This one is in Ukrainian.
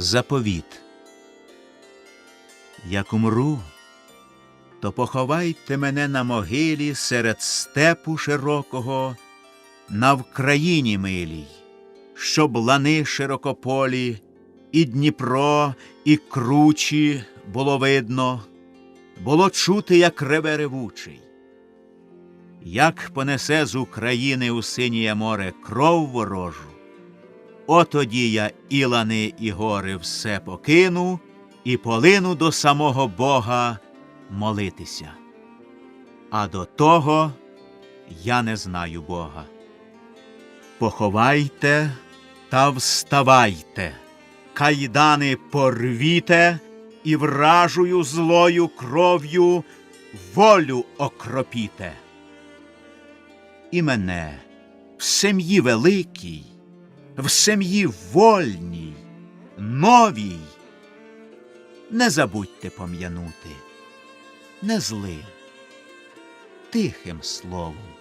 Заповіт. Як умру, то поховайте мене на могилі серед степу широкого, на Вкраїні милій, щоб лани широкополі, і Дніпро, і кручі було видно, було чути, як реве ревучий. Як понесе з України у синіє море кров ворожу, Отоді я і лани, і гори все покину, і полину до самого Бога молитися. А до того я не знаю Бога. Поховайте та вставайте, кайдани порвіте і вражую злою кров'ю волю окропіте. І мене в сім'ї великій в сім'ї вольній, новій. Не забудьте пом'янути, не злим, тихим словом.